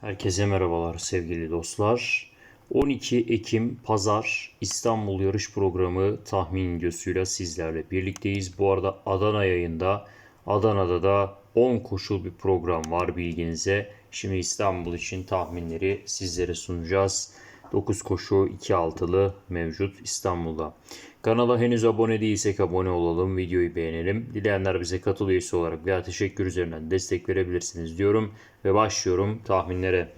Herkese merhabalar sevgili dostlar. 12 Ekim Pazar İstanbul Yarış Programı tahmin videosuyla sizlerle birlikteyiz. Bu arada Adana yayında, Adana'da da 10 koşul bir program var bilginize. Şimdi İstanbul için tahminleri sizlere sunacağız. 9 koşu 2 altılı mevcut İstanbul'da. Kanala henüz abone değilsek abone olalım, videoyu beğenelim. Dileyenler bize katıl üyesi olarak veya teşekkür üzerinden destek verebilirsiniz diyorum ve başlıyorum tahminlere.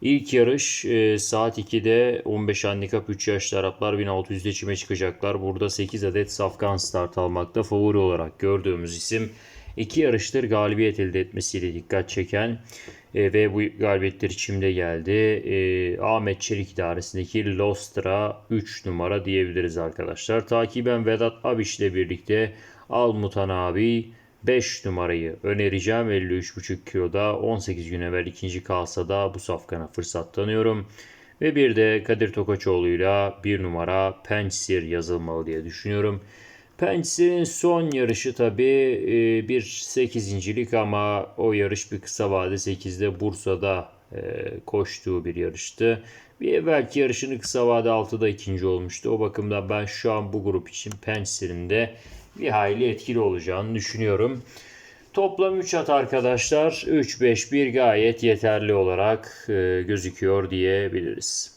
İlk yarış e, saat 2'de 15 handikap 3 yaşlı Araplar 1600'de çime çıkacaklar. Burada 8 adet safkan start almakta. Favori olarak gördüğümüz isim iki yarıştır galibiyet elde etmesiyle dikkat çeken e, ve bu galibiyetler içimde geldi. E, Ahmet Çelik idaresindeki Lostra 3 numara diyebiliriz arkadaşlar. Takiben Vedat Abiş ile birlikte Almutan abi 5 numarayı önereceğim. 53,5 kiloda 18 gün evvel ikinci kalsada bu safkana fırsat tanıyorum. Ve bir de Kadir Tokaçoğlu'yla bir numara Pençsir yazılmalı diye düşünüyorum. Pençsir'in son yarışı tabii e, bir 8.lik ama o yarış bir kısa vade 8'de Bursa'da e, koştuğu bir yarıştı. Bir evvelki yarışını kısa vade 6'da ikinci olmuştu. O bakımdan ben şu an bu grup için Pençsir'in de bir hayli etkili olacağını düşünüyorum. Toplam 3 at arkadaşlar. 3-5-1 gayet yeterli olarak e, gözüküyor diyebiliriz.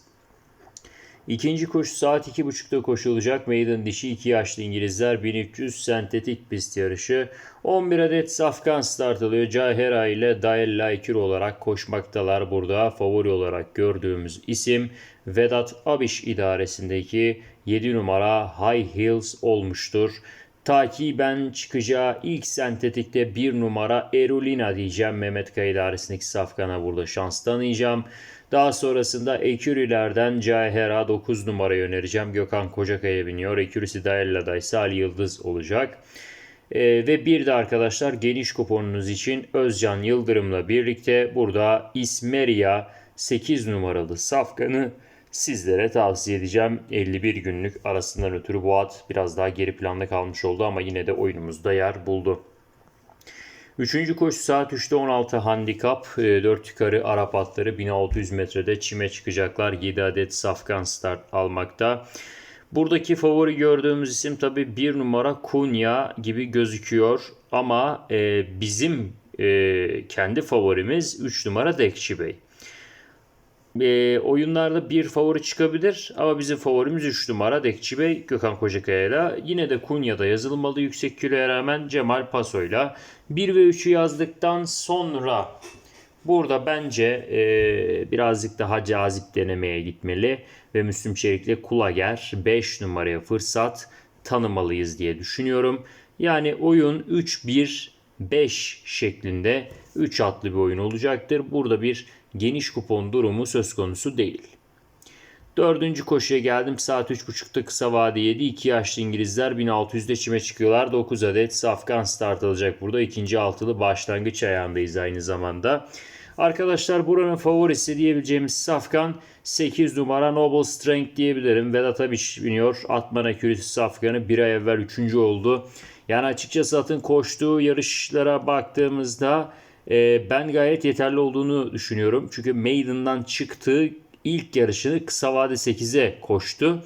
İkinci koşu saat 2.30'da koşulacak. Maiden dişi 2 yaşlı İngilizler 1300 sentetik pist yarışı. 11 adet safkan start alıyor. Cahera ile Dael Laikir olarak koşmaktalar burada. Favori olarak gördüğümüz isim Vedat Abiş idaresindeki 7 numara High Hills olmuştur. Takiben çıkacağı ilk sentetikte bir numara Erulina diyeceğim. Mehmet Kaya idaresindeki Safkan'a burada şans tanıyacağım. Daha sonrasında Ekürilerden Cahera 9 numarayı önereceğim. Gökhan Kocakaya biniyor. Ekürisi Daella'da ise Ali Yıldız olacak. Ee, ve bir de arkadaşlar geniş kuponunuz için Özcan Yıldırım'la birlikte burada İsmeria 8 numaralı Safkan'ı sizlere tavsiye edeceğim. 51 günlük arasından ötürü bu at biraz daha geri planda kalmış oldu ama yine de oyunumuzda yer buldu. Üçüncü koşu saat 3'te 16 handikap. 4 yukarı Arap atları 1600 metrede çime çıkacaklar. 7 adet safkan start almakta. Buradaki favori gördüğümüz isim tabi 1 numara Kunya gibi gözüküyor. Ama e, bizim e, kendi favorimiz 3 numara Dekçi Bey. E, oyunlarda bir favori çıkabilir ama bizim favorimiz 3 numara Dekçi Bey Gökhan Kocakaya'yla. Yine de Kunya'da yazılmalı yüksek kiloya rağmen Cemal Paso'yla. 1 ve 3'ü yazdıktan sonra burada bence e, birazcık daha cazip denemeye gitmeli ve Müslüm Çelik'le Kulager 5 numaraya fırsat tanımalıyız diye düşünüyorum. Yani oyun 3-1 5 şeklinde 3 atlı bir oyun olacaktır. Burada bir geniş kupon durumu söz konusu değil. Dördüncü koşuya geldim. Saat 3.30'da kısa vade 7. 2 yaşlı İngilizler 1600'de çime çıkıyorlar. 9 adet Safkan start alacak burada. ikinci altılı başlangıç ayağındayız aynı zamanda. Arkadaşlar buranın favorisi diyebileceğimiz Safkan 8 numara Noble Strength diyebilirim. Vedat Abiş biniyor. Atman Accuracy Safkan'ı bir ay evvel 3. oldu. Yani açıkçası atın koştuğu yarışlara baktığımızda e, ben gayet yeterli olduğunu düşünüyorum. Çünkü Maiden'dan çıktığı ilk yarışını kısa vade 8'e koştu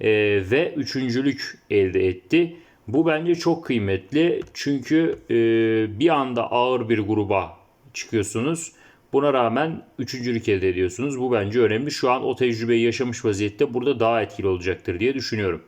e, ve üçüncülük elde etti. Bu bence çok kıymetli çünkü e, bir anda ağır bir gruba çıkıyorsunuz. Buna rağmen üçüncülük elde ediyorsunuz. Bu bence önemli. Şu an o tecrübeyi yaşamış vaziyette burada daha etkili olacaktır diye düşünüyorum.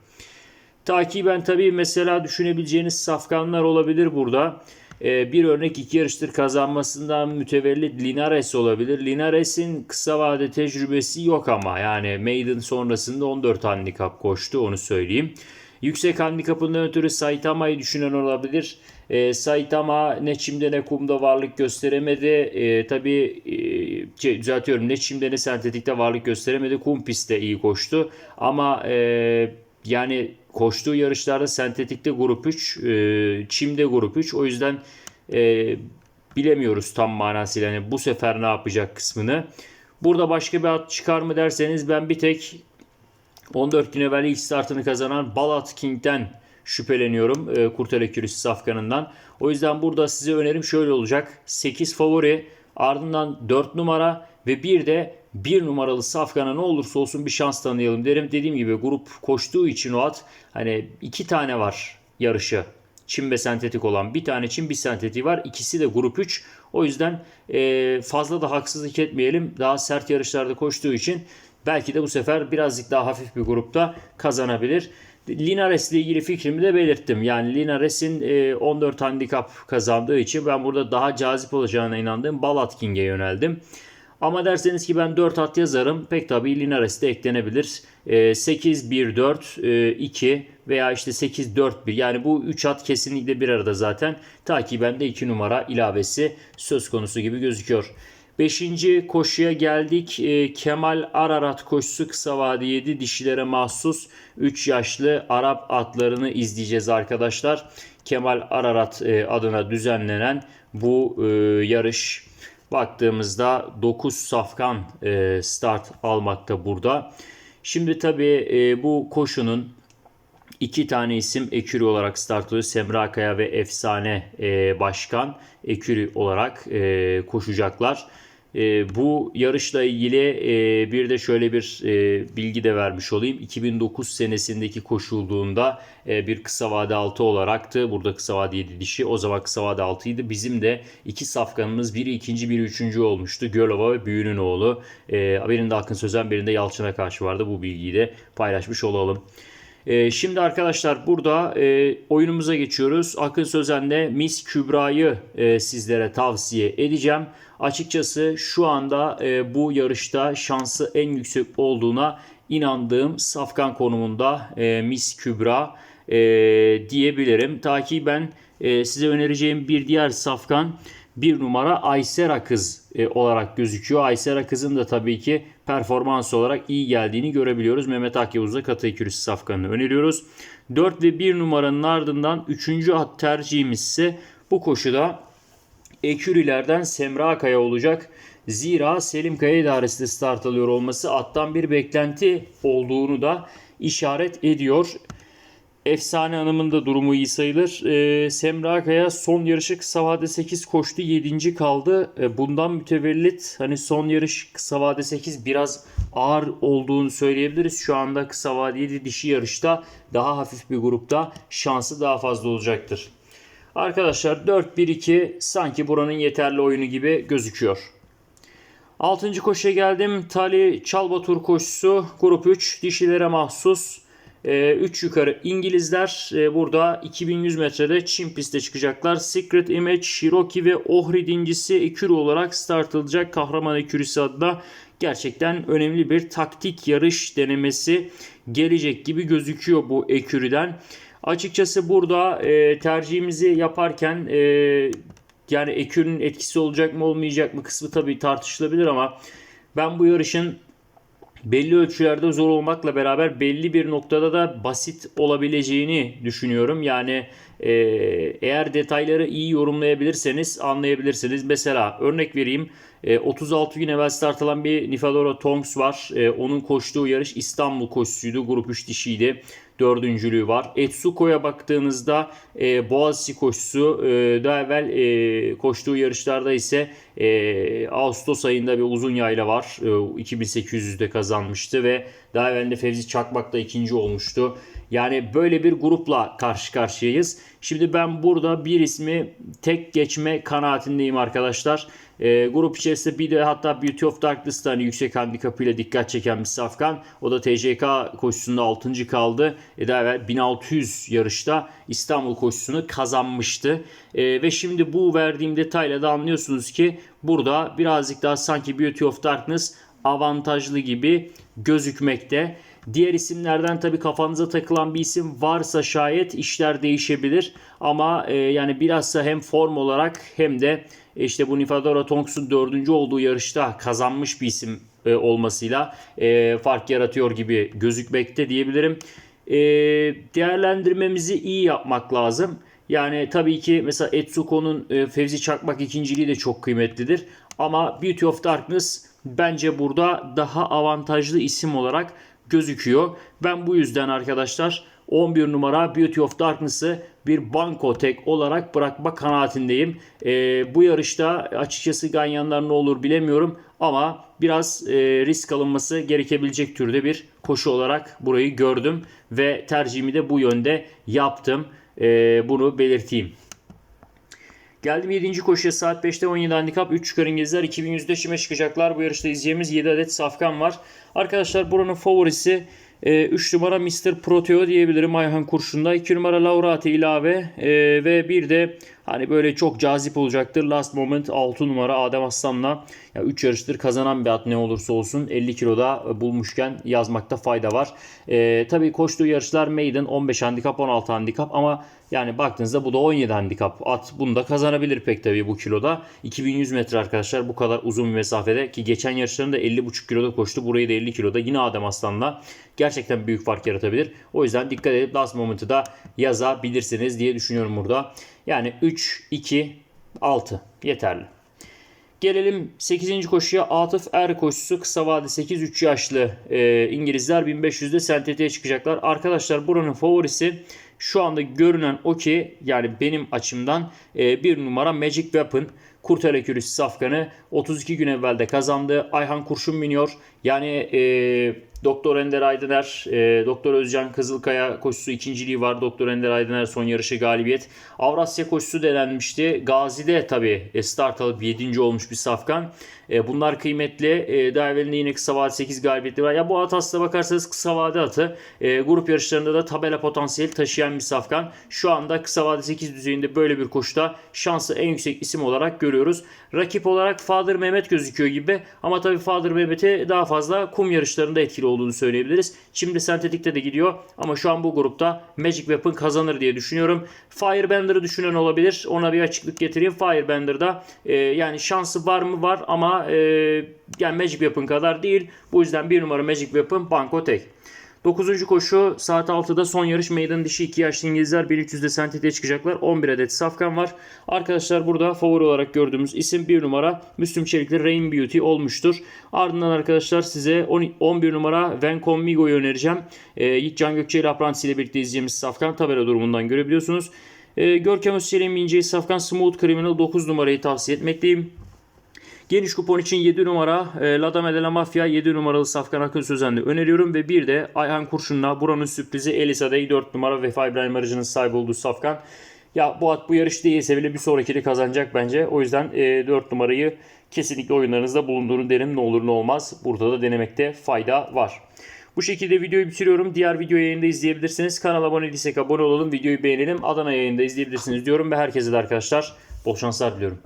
Takiben tabii mesela düşünebileceğiniz safkanlar olabilir burada. Ee, bir örnek iki yarıştır kazanmasından mütevellit Linares olabilir. Linares'in kısa vade tecrübesi yok ama yani Maiden sonrasında 14 handikap koştu onu söyleyeyim. Yüksek handikapından ötürü Saitama'yı düşünen olabilir. E, Saitama ne çimde ne kumda varlık gösteremedi. E, tabii e, şey, düzeltiyorum ne çimde ne sentetikte varlık gösteremedi. Kum pistte iyi koştu. Ama e, yani koştuğu yarışlarda sentetikte grup 3, e, çimde grup 3. O yüzden e, bilemiyoruz tam manasıyla yani bu sefer ne yapacak kısmını. Burada başka bir at çıkar mı derseniz ben bir tek 14 gün evvel ilk startını kazanan Balat King'den şüpheleniyorum. E, Kurtele Kürüsü Safkan'ından. O yüzden burada size önerim şöyle olacak. 8 favori Ardından 4 numara ve bir de 1 numaralı Safkan'a ne olursa olsun bir şans tanıyalım derim. Dediğim gibi grup koştuğu için o at hani iki tane var yarışı. Çim ve sentetik olan bir tane çim bir sentetiği var. İkisi de grup 3. O yüzden e, fazla da haksızlık etmeyelim. Daha sert yarışlarda koştuğu için belki de bu sefer birazcık daha hafif bir grupta kazanabilir. Linares ile ilgili fikrimi de belirttim. Yani Linares'in e, 14 handikap kazandığı için ben burada daha cazip olacağına inandığım Balat King'e yöneldim. Ama derseniz ki ben 4 at yazarım. Pek tabii Linares de eklenebilir. E, 8 1 4 e, 2 veya işte 8 4 1 yani bu 3 at kesinlikle bir arada zaten. Takiben de 2 numara ilavesi söz konusu gibi gözüküyor. Beşinci koşuya geldik. E, Kemal Ararat koşusu kısa vade 7 dişilere mahsus 3 yaşlı Arap atlarını izleyeceğiz arkadaşlar. Kemal Ararat e, adına düzenlenen bu e, yarış baktığımızda 9 safkan e, start almakta burada. Şimdi tabii bu koşunun iki tane isim ekürü olarak start. Semra Kaya ve Efsane e, Başkan ekürü olarak e, koşacaklar. E, bu yarışla ilgili e, bir de şöyle bir e, bilgi de vermiş olayım. 2009 senesindeki koşulduğunda e, bir kısa vade 6 olaraktı. Burada kısa vade 7 dişi. O zaman kısa vade 6 idi. Bizim de iki safkanımız biri ikinci biri üçüncü olmuştu. Gölova ve Büyü'nün oğlu. E, birinde Akın Sözen birinde Yalçın'a karşı vardı. Bu bilgiyi de paylaşmış olalım. E, şimdi arkadaşlar burada e, oyunumuza geçiyoruz. Akın Sözen'le Miss Kübra'yı e, sizlere tavsiye edeceğim. Açıkçası şu anda e, bu yarışta şansı en yüksek olduğuna inandığım safkan konumunda e, Miss Kübra e, diyebilirim. Ta ki ben e, size önereceğim bir diğer safkan bir numara Aysera Kız e, olarak gözüküyor. Aysera Kız'ın da tabii ki performans olarak iyi geldiğini görebiliyoruz. Mehmet Akyavuz'da katı ekürüsü safkanını öneriyoruz. 4 ve 1 numaranın ardından 3. at tercihimiz ise bu koşuda ekürilerden Semra Kaya olacak. Zira Selim Kaya idaresinde start alıyor olması attan bir beklenti olduğunu da işaret ediyor. Efsane Hanım'ın da durumu iyi sayılır. Ee, Semra Kaya son yarışı kısa vade 8 koştu. 7. kaldı. Ee, bundan mütevellit hani son yarış kısa vade 8 biraz ağır olduğunu söyleyebiliriz. Şu anda kısa vade 7 dişi yarışta daha hafif bir grupta şansı daha fazla olacaktır. Arkadaşlar 4-1-2 sanki buranın yeterli oyunu gibi gözüküyor. 6. koşuya geldim. Tali Çalbatur koşusu grup 3 dişilere mahsus. 3 yukarı İngilizler e, burada 2100 metrede Çin pistte çıkacaklar. Secret Image, Cherokee ve Ohrid incisi ekürü olarak start alacak. Kahraman ekürüsü adına gerçekten önemli bir taktik yarış denemesi gelecek gibi gözüküyor bu ekürüden. Açıkçası burada e, tercihimizi yaparken e, yani ekürün etkisi olacak mı olmayacak mı kısmı tabii tartışılabilir ama ben bu yarışın belli ölçülerde zor olmakla beraber belli bir noktada da basit olabileceğini düşünüyorum. Yani e, eğer detayları iyi yorumlayabilirseniz anlayabilirsiniz. Mesela örnek vereyim. 36 gün evvel start alan bir Nifadora Tonks var. E, onun koştuğu yarış İstanbul koşusuydu. Grup 3 dişiydi dördüncülüğü var. Etsuko'ya baktığınızda e, Boğaziçi koşusu e, daha evvel e, koştuğu yarışlarda ise e, Ağustos ayında bir uzun yayla var. E, 2800'de kazanmıştı ve daha evvel de Fevzi Çakmak da ikinci olmuştu. Yani böyle bir grupla karşı karşıyayız. Şimdi ben burada bir ismi tek geçme kanaatindeyim arkadaşlar. E, grup içerisinde bir de hatta Beauty of Darkness'ta hani yüksek handikapıyla dikkat çeken bir safkan. O da TCK koşusunda 6. kaldı. E, daha evvel 1600 yarışta İstanbul koşusunu kazanmıştı. E, ve şimdi bu verdiğim detayla da anlıyorsunuz ki burada birazcık daha sanki Beauty of Darkness avantajlı gibi gözükmekte. Diğer isimlerden tabii kafanıza takılan bir isim varsa şayet işler değişebilir. Ama e, yani bilhassa hem form olarak hem de işte bu Nifadora Tonks'un dördüncü olduğu yarışta kazanmış bir isim e, olmasıyla e, fark yaratıyor gibi gözükmekte diyebilirim. E, değerlendirmemizi iyi yapmak lazım. Yani tabii ki mesela Etsuko'nun e, Fevzi Çakmak ikinciliği de çok kıymetlidir. Ama Beauty of Darkness bence burada daha avantajlı isim olarak gözüküyor. Ben bu yüzden arkadaşlar 11 numara Beauty of Darkness'ı bir banko tek olarak bırakma kanaatindeyim. Ee, bu yarışta açıkçası ganyanlar ne olur bilemiyorum ama biraz e, risk alınması gerekebilecek türde bir koşu olarak burayı gördüm ve tercihimi de bu yönde yaptım. Ee, bunu belirteyim. Geldim 7. koşuya saat 5'te 17 handikap 3 çıkar İngilizler 2100'de şime çıkacaklar. Bu yarışta izleyeceğimiz 7 adet safkan var. Arkadaşlar buranın favorisi 3 numara Mr. Proteo diyebilirim Ayhan Kurşun'da. 2 numara Laurati ilave e, ve bir de hani böyle çok cazip olacaktır. Last Moment 6 numara Adem Aslan'la 3 yarıştır kazanan bir at ne olursa olsun 50 kiloda bulmuşken yazmakta fayda var. E, tabii koştuğu yarışlar Maiden 15 handikap 16 handikap ama yani baktığınızda bu da 17 handikap. At bunu da kazanabilir pek tabii bu kiloda. 2100 metre arkadaşlar bu kadar uzun bir mesafede ki geçen yarışlarında 50,5 kiloda koştu. Burayı da 50 kiloda yine Adem Aslan'la gerçekten büyük fark yaratabilir. O yüzden dikkat edip last moment'ı da yazabilirsiniz diye düşünüyorum burada. Yani 3, 2, 6 yeterli. Gelelim 8. koşuya Atıf Er koşusu kısa vade 8-3 yaşlı e, İngilizler 1500'de sentetiğe çıkacaklar. Arkadaşlar buranın favorisi şu anda görünen o ki yani benim açımdan e, bir numara Magic Weapon. Kurtele Kürüsü Safkan'ı 32 gün evvelde kazandı. Ayhan Kurşun biniyor. Yani e, Doktor Ender Aydıner, e, Doktor Özcan Kızılkaya koşusu ikinciliği var. Doktor Ender Aydıner son yarışı galibiyet. Avrasya koşusu denenmişti. Gazi'de tabii e, start alıp 7. olmuş bir safkan. E, bunlar kıymetli. E, daha evvelinde yine kısa vade 8 galibiyetli var. Ya bu at aslına bakarsanız kısa vade atı. E, grup yarışlarında da tabela potansiyeli taşıyan bir safkan. Şu anda kısa vade 8 düzeyinde böyle bir koşuda şansı en yüksek isim olarak görüyoruz. Rakip olarak Fadır Mehmet gözüküyor gibi ama tabii Fadır Mehmet'e daha fazla kum yarışlarında etkili olduğunu söyleyebiliriz. Şimdi sentetikte de gidiyor ama şu an bu grupta Magic Weapon kazanır diye düşünüyorum. Firebender'ı düşünen olabilir. Ona bir açıklık getireyim. Firebender'da e, yani şansı var mı? Var ama e, yani Magic Weapon kadar değil. Bu yüzden bir numara Magic Weapon banko tek. 9. koşu saat 6'da son yarış meydan dişi 2 yaşlı İngilizler 1300'de sentetiğe çıkacaklar. 11 adet safkan var. Arkadaşlar burada favori olarak gördüğümüz isim 1 numara Müslüm Çelikli Rain Beauty olmuştur. Ardından arkadaşlar size 11 numara Vencom Migo'yu önereceğim. Ee, Yiğit Can Gökçe ile Apprentice ile birlikte izleyeceğimiz safkan tabela durumundan görebiliyorsunuz. Ee, Görkem Özçelik'in bineceği safkan Smooth Criminal 9 numarayı tavsiye etmekteyim. Geniş kupon için 7 numara e, La Dame de la Mafia 7 numaralı Safkan Akın Sözen'de öneriyorum ve bir de Ayhan Kurşun'la buranın sürprizi Elisa Day 4 numara Vefa İbrahim Arıcı'nın sahibi olduğu Safkan. Ya bu at bu yarış değilse bile bir sonrakini kazanacak bence. O yüzden e, 4 numarayı kesinlikle oyunlarınızda bulundurun derim ne olur ne olmaz. Burada da denemekte fayda var. Bu şekilde videoyu bitiriyorum. Diğer video yayında izleyebilirsiniz. Kanala abone değilsek abone olalım. Videoyu beğenelim. Adana yayında izleyebilirsiniz diyorum ve herkese de arkadaşlar bol şanslar diliyorum.